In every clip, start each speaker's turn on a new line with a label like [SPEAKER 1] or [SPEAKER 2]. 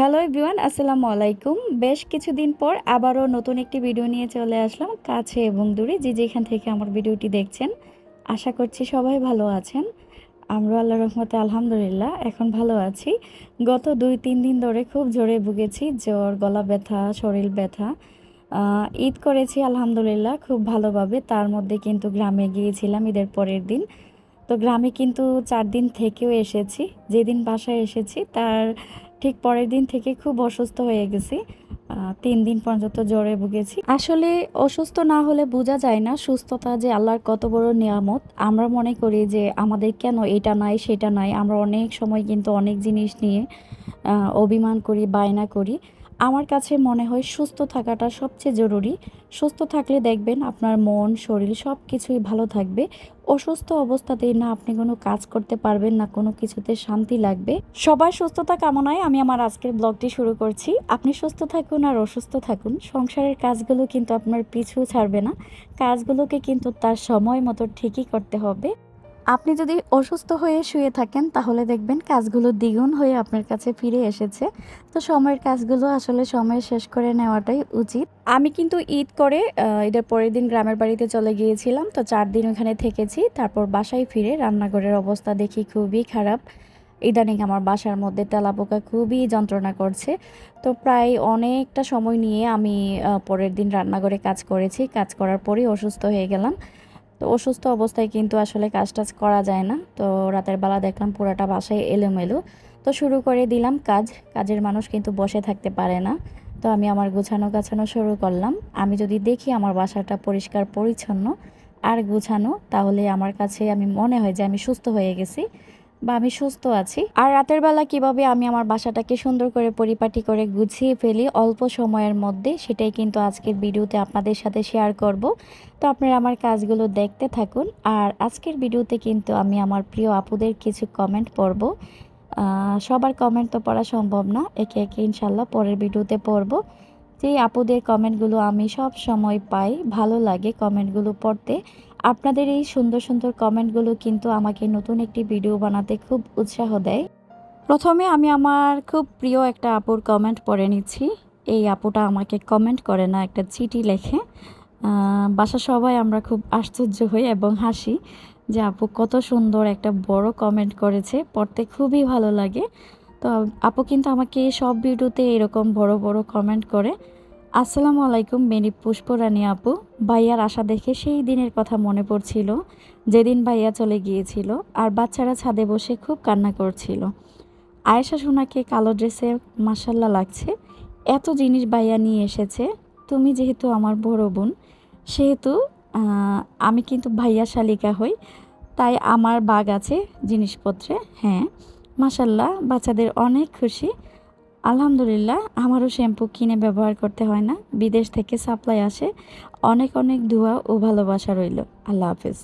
[SPEAKER 1] Hello everyone, আসসালামু আলাইকুম। বেশ কিছুদিন পর আবারও নতুন একটি ভিডিও নিয়ে চলে আসলাম, কাছে এবং দূরে। যে যেখান থেকে আমার ভিডিওটি দেখছেন, আশা করছি সবাই ভালো আছেন। আমরা আল্লাহ রহমতে আলহামদুলিল্লাহ, এখন ভালো আছি। গত দুই, তিন দিন ধরে খুব জোরে ভুগেছি, জ্বর, গলা ব্যথা, শরীর ব্যথা। ঈদ করেছি আলহামদুলিল্লাহ খুব ভালোভাবে। তার মধ্যে কিন্তু গ্রামে গিয়েছিলাম ঈদের পরের দিন। তো গ্রামে কিন্তু চার দিন থেকেও এসেছি। যেদিন বাসায় এসেছি, তার ঠিক পরের দিন থেকে খুব অসুস্থ হয়ে গেছি। তিন দিন পর্যন্ত জ্বরে ভুগেছি। আসলে অসুস্থ না হলে বোঝা যায় না সুস্থতা যে আল্লাহর কত বড় নিয়ামত। আমরা মনে করি যে আমাদের কেন এটা নাই, সেটা নাই। আমরা অনেক সময় কিন্তু অনেক জিনিস নিয়ে অভিমান করি, বায়না করি। আমার কাছে মনে হয় সুস্থ থাকাটা সবচেয়ে জরুরি। সুস্থ থাকলে দেখবেন আপনার মন, শরীর সব কিছুই ভালো থাকবে। অসুস্থ অবস্থাতেই না আপনি কোনো কাজ করতে পারবেন, না কোনো কিছুতে শান্তি লাগবে। সবার সুস্থতা কামনায় আমি আমার আজকের ব্লগটি শুরু করছি। আপনি সুস্থ থাকুন আর অসুস্থ থাকুন। সংসারের কাজগুলো কিন্তু আপনার পিছু ছাড়বে না। কাজগুলোকে কিন্তু তার সময় মতো ঠিকই করতে হবে। আপনি যদি অসুস্থ হয়ে শুয়ে থাকেন, তাহলে দেখবেন কাজগুলো দ্বিগুণ হয়ে আপনার কাছে ফিরে এসেছে। তো সময়ের কাজগুলো আসলে সময় শেষ করে নেওয়াটাই উচিত। আমি কিন্তু ঈদ করে ঈদের পরের দিন গ্রামের বাড়িতে চলে গিয়েছিলাম। তো চার দিন ওখানে থেকেছি, তারপর বাসায় ফিরে রান্নাঘরের অবস্থা দেখি খুবই খারাপ। ইদানিং আমার বাসার মধ্যে তেলাপোকা খুবই যন্ত্রণা করছে। তো প্রায় অনেকটা সময় নিয়ে আমি পরের দিন রান্নাঘরে কাজ করেছি। কাজ করার পরেই অসুস্থ হয়ে গেলাম। তো অসুস্থ অবস্থায় কিন্তু আসলে কাজ টাজ করা যায় না। তো রাতের বেলা দেখলাম পুরাটা বাসায় এলোমেলো। তো শুরু করে দিলাম কাজ। কাজের মানুষ কিন্তু বসে থাকতে পারে না। তো আমি আমার গোছানো গাছানো শুরু করলাম। আমি যদি দেখি আমার বাসাটা পরিষ্কার, পরিচ্ছন্ন আর গোছানো, তাহলে আমার কাছে আমি মনে হয় যে আমি সুস্থ হয়ে গেছি। বা আমি সুস্থ আছি। আর রাতের বেলা কীভাবে আমি আমার বাসাটাকে সুন্দর করে পরিপাটি করে গুছিয়ে ফেলি অল্প সময়ের মধ্যে, সেটাই কিন্তু আজকের ভিডিওতে আপনাদের সাথে শেয়ার করব। তো আপনারা আমার কাজগুলো দেখতে থাকুন। আর আজকের ভিডিওতে কিন্তু আমি আমার প্রিয় আপুদের কিছু কমেন্ট পড়ব। সবার কমেন্ট তো পড়া সম্ভব না। একে একে ইনশাল্লাহ পরের ভিডিওতে পড়ব। যেই আপুদের কমেন্টগুলো আমি সব সময় পাই, ভালো লাগে কমেন্টগুলো পড়তে। আপনাদের এই সুন্দর সুন্দর কমেন্টগুলো কিন্তু আমাকে নতুন একটি ভিডিও বানাতে খুব উৎসাহ দেয়। প্রথমে আমি আমার খুব প্রিয় একটা আপুর কমেন্ট পড়ে নিচ্ছি। এই আপুটা আমাকে কমেন্ট করে না, একটা চিঠি লেখে। বাসা সবাই আমরা খুব আশ্চর্য হই এবং হাসি যে আপু কত সুন্দর একটা বড় কমেন্ট করেছে, পড়তে খুবই ভালো লাগে। তো আপু কিন্তু আমাকে সব ভিডিওতে এরকম বড় বড় কমেন্ট করে। আসসালামু আলাইকুম মেনি পুষ্পরানী আপু। ভাইয়ার আশা দেখে সেই দিনের কথা মনে পড়ছিল, যেদিন ভাইয়া চলে গিয়েছিল আর বাচ্চারা ছাদে বসে খুব কান্না করছিল। আয়েশা সোনাকে কালো ড্রেসে মাসাল্লা লাগছে। এত জিনিস ভাইয়া নিয়ে এসেছে। তুমি যেহেতু আমার বড় বোন, সেহেতু আমি কিন্তু ভাইয়া শালিকা হই, তাই আমার বাগ আছে জিনিসপত্রে হ্যাঁ। মাসাল্লাহ বাচ্চাদের অনেক খুশি। আলহামদুলিল্লাহ, আমারও শ্যাম্পু কিনে ব্যবহার করতে হয় না। বিদেশ থেকে সাপ্লাই আসে। অনেক অনেক ধোয়া ও ভালোবাসা রইল। আল্লাহ হাফেজ।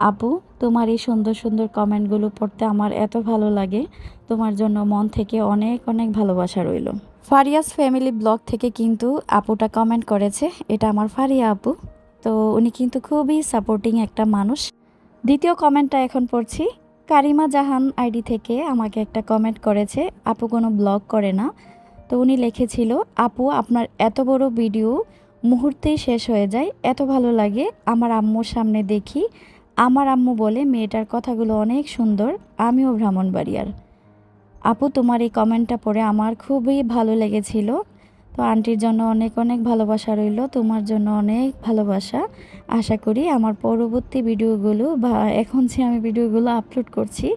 [SPEAKER 1] আপু, তোমার এই সুন্দর সুন্দর কমেন্টগুলো পড়তে আমার এত ভালো লাগে। তোমার জন্য মন থেকে অনেক অনেক ভালোবাসা রইল। ফারিয়াস ফ্যামিলি ব্লগ থেকে কিন্তু আপুটা কমেন্ট করেছে, এটা আমার ফারিয়া আপু। তো উনি কিন্তু খুবই সাপোর্টিং একটা মানুষ। দ্বিতীয় কমেন্টটা এখন পড়ছি কারিমা জাহান আইডি থেকে আমাকে একটা কমেন্ট করেছে, আপু কোনো ব্লগ করে না? তো উনি লিখেছিল, আপু, আপনার এত বড় ভিডিও মুহূর্তেই শেষ হয়ে যায়, এত ভালো লাগে, আমার আম্মুর সামনে দেখি, আমার আম্মু বলে মেয়েটার কথাগুলো অনেক সুন্দর, আমিও ব্রাহ্মণবাড়িয়ার আপু, তোমার এই কমেন্টটা পড়ে আমার খুবই ভালো লেগেছিল। তো আন্টির জন্য অনেক অনেক ভালোবাসা রইল, তোমার জন্য অনেক ভালোবাসা। আশা করি আমার পরবর্তী ভিডিওগুলো বা এখন যে আমি ভিডিওগুলো আপলোড করছি,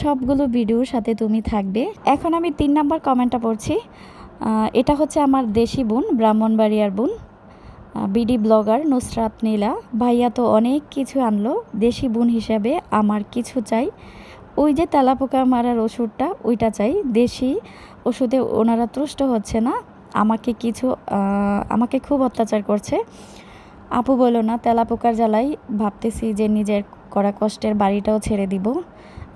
[SPEAKER 1] সবগুলো ভিডিওর সাথে তুমি থাকবে। এখন আমি তিন নাম্বার কমেন্টটা পড়ছি। এটা হচ্ছে আমার দেশি বোন, ব্রাহ্মণবাড়িয়ার বোন বিডি ব্লগার নুসরাত নীলা। ভাইয়া তো অনেক কিছু আনলো, দেশি বোন হিসাবে আমার কিছু চাই। ওই যে তেলাপোকা মারার ওষুধটা, ওইটা চাই। দেশি ওষুধে ওনারা তুষ্ট হচ্ছে না। আমাকে কিছু আমাকে খুব অত্যাচার করছে। আপু বলো না, তেলাপোকার জ্বালাই। ভাবতেছি যে নিজের করা কষ্টের বাড়িটাও ছেড়ে দিব।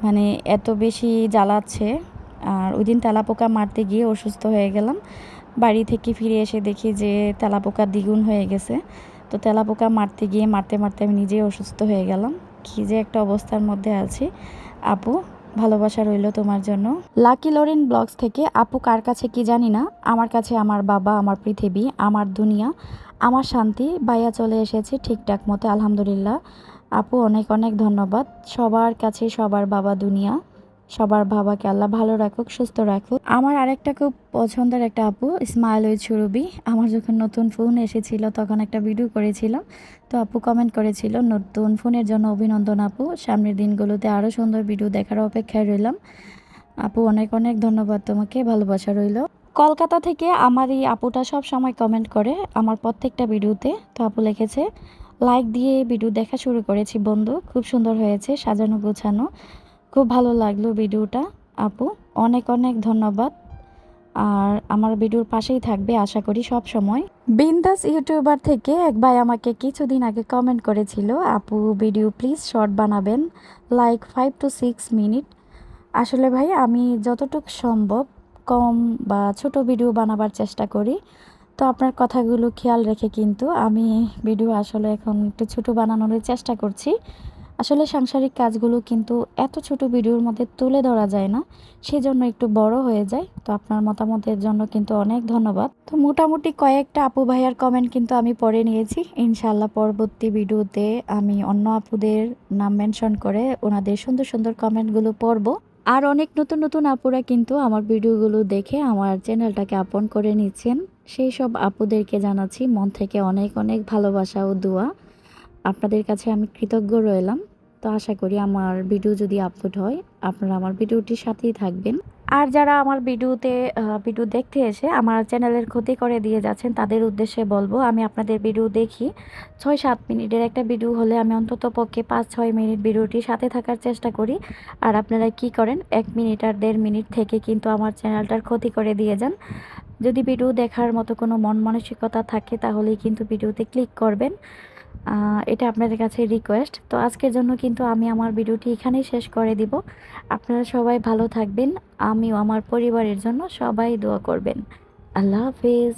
[SPEAKER 1] মানে এত বেশি জ্বালাচ্ছে। আর ওই দিন তেলাপোকা মারতে গিয়ে অসুস্থ হয়ে গেলাম। বাড়ি থেকে ফিরে এসে দেখি যে তেলাপোকা দ্বিগুণ হয়ে গেছে। তো তেলাপোকা মারতে গিয়ে মারতে মারতে আমি নিজেই অসুস্থ হয়ে গেলাম। কী যে একটা অবস্থার মধ্যে আছি। আপু ভালোবাসা রইল তোমার জন্য। লাকি লরেন ব্লগস থেকে, আপু কার কাছে কি জানি না? আমার কাছে আমার বাবা, আমার পৃথিবী, আমার দুনিয়া, আমার শান্তি বাইয়া চলে এসেছে ঠিকঠাক মতো, আলহামদুলিল্লাহ। আপু, অনেক অনেক ধন্যবাদ। সবার কাছে সবার বাবা দুনিয়া। সবার বাবাকে আল্লাহ ভালো রাখুক, সুস্থ রাখুক। আমার আরেকটা খুব পছন্দের একটা আপু, ইসমাইল ওই ছুরুবি। আমার যখন নতুন ফোন এসেছিল, তখন একটা ভিডিও করেছিলাম তো আপু কমেন্ট করেছিল, নতুন ফোনের জন্য অভিনন্দন আপু। সামনের দিনগুলোতে আরও সুন্দর ভিডিও দেখার অপেক্ষায় রইলাম। আপু, অনেক অনেক ধন্যবাদ তোমাকে। ভালোবাসা রইল। কলকাতা থেকে আমার এই আপুটা সব সময় কমেন্ট করে আমার প্রত্যেকটা ভিডিওতে তো আপু লিখেছে লাইক দিয়ে ভিডিও দেখা শুরু করেছি বন্ধু। খুব সুন্দর হয়েছে, সাজানো গোছানো। খুব ভালো লাগল ভিডিওটা, আপু। অনেক অনেক ধন্যবাদ। আর আমার ভিডিওর পাশেই থাকবে, আশা করি সব সময়। বিন্দাস ইউটিউবার থেকে এক ভাই আমাকে কিছুদিন আগে কমেন্ট করেছিল, আপু ভিডিও প্লিজ শর্ট বানাবেন like five two six minute আসলে ভাই, আমি যতটুকু সম্ভব কম বা ছোট ভিডিও বানাবার চেষ্টা করি। তো আপনার কথাগুলো খেয়াল রেখে কিন্তু আমি ভিডিও আসলে এখন একটু ছোট বানানোর চেষ্টা করছি। আসলে সাংসারিক কাজগুলো কিন্তু এত ছোট ভিডিওর মধ্যে তুলে ধরা যায় না, সেজন্য একটু বড় হয়ে যায়। তো আপনার মতামতের জন্য কিন্তু অনেক ধন্যবাদ। তো মোটামুটি কয়েকটা আপু ভাইয়ার কমেন্ট কিন্তু আমি পড়ে নিয়েছি। ইনশাল্লাহ পরবর্তী ভিডিওতে আমি অন্য আপুদের নাম মেনশন করে ওনাদের সুন্দর সুন্দর কমেন্টগুলো পড়ব। আর অনেক নতুন নতুন আপুরা কিন্তু আমার ভিডিওগুলো দেখে আমার চ্যানেলটাকে আপন করে নিচ্ছেন। সেই সব আপুদেরকে জানাচ্ছি, মন থেকে অনেক অনেক ভালোবাসা ও দোয়া। আপনাদের কাছে আমি কৃতজ্ঞ রইলাম। তো আশা করি আমার ভিডিও যদি আপলোড হয়, আপনারা আমার ভিডিওটির সাথেই থাকবেন। আর যারা আমার ভিডিওতে ভিডিও দেখতে এসে আমার চ্যানেলের ক্ষতি করে দিয়ে যাচ্ছেন, তাদের উদ্দেশ্যে বলব, আমি আপনাদের ভিডিও দেখি। ছয় সাত মিনিটের একটা ভিডিও হলে আমি অন্তত পক্ষে পাঁচ ছয় মিনিট ভিডিওটির সাথে থাকার চেষ্টা করি। আর আপনারা কি করেন, এক মিনিট আর দেড় মিনিট থেকে কিন্তু আমার চ্যানেলটার ক্ষতি করে দিয়ে যান। যদি ভিডিও দেখার মতো কোনো মন মানসিকতা থাকে, তাহলেই কিন্তু ভিডিওতে ক্লিক করবেন। এটা আপনাদের কাছে রিকোয়েস্ট তো আজকের জন্য কিন্তু আমি আমার ভিডিওটি এখানেই শেষ করে দিব। আপনারা সবাই ভালো থাকবেন। আমিও আমার পরিবারের জন্য সবাই দোয়া করবেন। আল্লাহ হাফিজ।